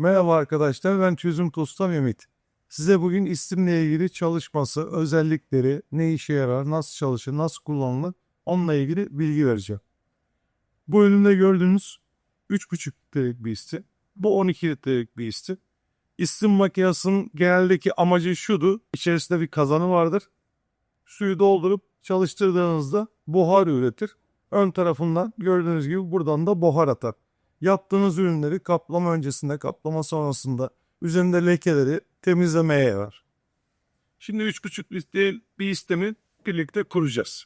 Merhaba arkadaşlar ben Çözüm Tostam Ümit. Size bugün istimle ilgili çalışması, özellikleri, ne işe yarar, nasıl çalışır, nasıl kullanılır onunla ilgili bilgi vereceğim. Bu önümde gördüğünüz 3,5 litrelik bir istim. Bu 12 litrelik bir istim. İstim makinesinin geneldeki amacı şudur. İçerisinde bir kazanı vardır. Suyu doldurup çalıştırdığınızda buhar üretir. Ön tarafından gördüğünüz gibi buradan da buhar atar. Yaptığınız ürünleri kaplama öncesinde, kaplama sonrasında üzerinde lekeleri temizlemeye yarar. Şimdi 3,5 litre bir istemi birlikte kuracağız.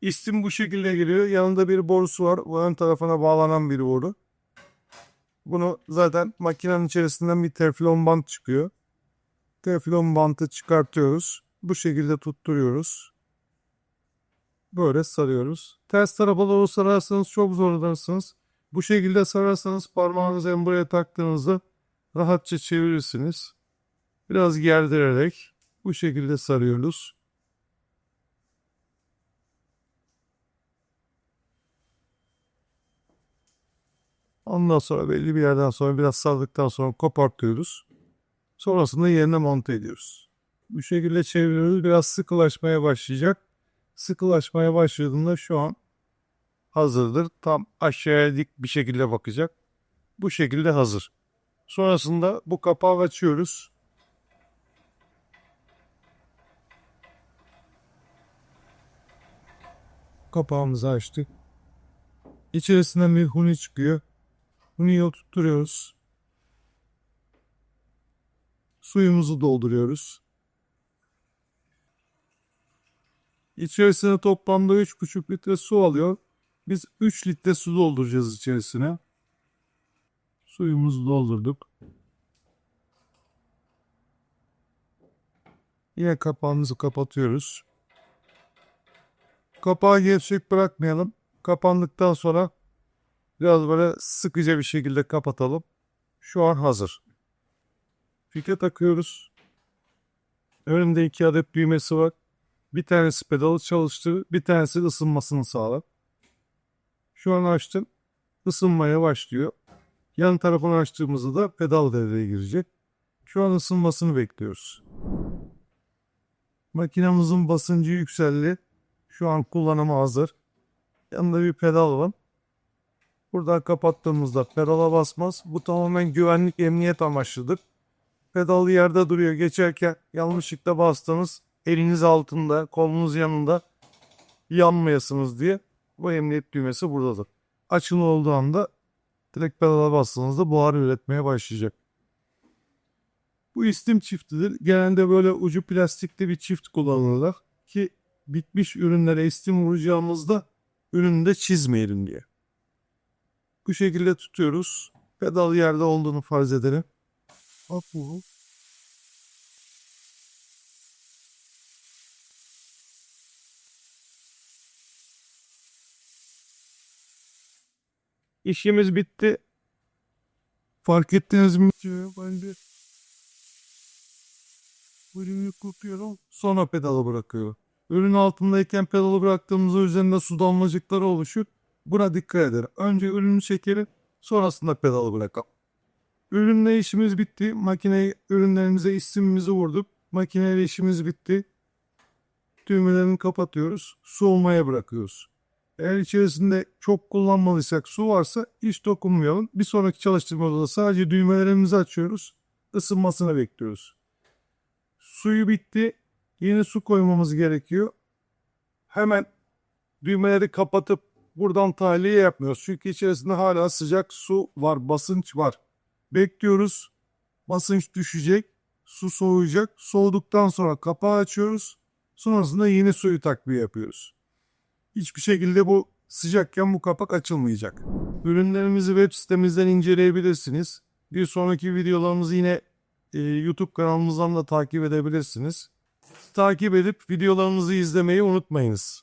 İstim bu şekilde geliyor. Yanında bir borusu var. Bu ön tarafına bağlanan bir boru. Bunu zaten makinenin içerisinden bir teflon bant çıkıyor. Teflon bantı çıkartıyoruz. Bu şekilde tutturuyoruz. Böyle sarıyoruz. Ters tarafa doğru sararsanız çok zorlanırsınız. Bu şekilde sararsanız parmağınızı en buraya taktığınızda rahatça çevirirsiniz. Biraz gerdirerek bu şekilde sarıyoruz. Ondan sonra belli bir yerden sonra biraz sardıktan sonra kopartıyoruz. Sonrasında yerine monte ediyoruz. Bu şekilde çeviriyoruz. Biraz sıkılaşmaya başlayacak. Sıkılaşmaya başladığında şu an hazırdır. Tam aşağıya dik bir şekilde bakacak. Bu şekilde hazır. Sonrasında bu kapağı açıyoruz. Kapağımızı açtık. İçerisinden bir huni çıkıyor. Huniyi oturtuyoruz. Suyumuzu dolduruyoruz. İçerisine toplamda 3,5 litre su alıyor. Biz 3 litre su dolduracağız içerisine. Suyumuzu doldurduk. Yine kapağımızı kapatıyoruz. Kapağı gevşek bırakmayalım. Kapandıktan sonra biraz böyle sıkıca bir şekilde kapatalım. Şu an hazır. Fike takıyoruz. Önümde iki adet düğmesi var. Bir tanesi pedalı çalıştırır, bir tanesi ısınmasını sağlar. Şu an açtım. Isınmaya başlıyor. Yan tarafını açtığımızda da pedal devreye girecek. Şu an ısınmasını bekliyoruz. Makinamızın basıncı yükseldi. Şu an kullanıma hazır. Yanında bir pedal var. Buradan kapattığımızda pedala basmaz. Bu tamamen güvenlik emniyet amaçlıdır. Pedal yerde duruyor. Geçerken yanlışlıkla bastığınız eliniz altında, kolunuz yanında yanmayasınız diye bu emniyet düğmesi buradadır. Açılı olduğu anda direkt pedala bastığınızda buhar üretmeye başlayacak. Bu istim çiftidir. Genelde böyle ucu plastikli bir çift kullanılırlar ki bitmiş ürünlere istim vuracağımızda ürünü de çizmeyelim diye. Bu şekilde tutuyoruz. Pedal yerde olduğunu farz edelim. Hop bu. İşimiz bitti. Fark ettiniz mi? Ben de ürünü kurutuyorum. Sonra pedalı bırakıyorum. Ürün altındayken pedalı bıraktığımızda üzerinde su damlacıkları oluşur. Buna dikkat edin. Önce ürünü çekelim. Sonrasında pedalı bırakalım. Ürünle işimiz bitti. Makine ürünlerimize isimimizi vurduk. Makineyle işimiz bitti. Düğmelerini kapatıyoruz. Soğumaya bırakıyoruz. Eğer içerisinde çok kullanmalıysak su varsa hiç dokunmayalım. Bir sonraki çalıştırmada da sadece düğmelerimizi açıyoruz. Isınmasını bekliyoruz. Suyu bitti. Yeni su koymamız gerekiyor. Hemen düğmeleri kapatıp buradan tahliye yapmıyoruz. Çünkü içerisinde hala sıcak su var, basınç var. Bekliyoruz. Basınç düşecek. Su soğuyacak. Soğuduktan sonra kapağı açıyoruz. Sonrasında yeni suyu takviye yapıyoruz. Hiçbir şekilde bu sıcakken bu kapak açılmayacak. Ürünlerimizi web sitemizden inceleyebilirsiniz. Bir sonraki videolarımızı yine e, YouTube kanalımızdan da takip edebilirsiniz. Takip edip videolarımızı izlemeyi unutmayınız.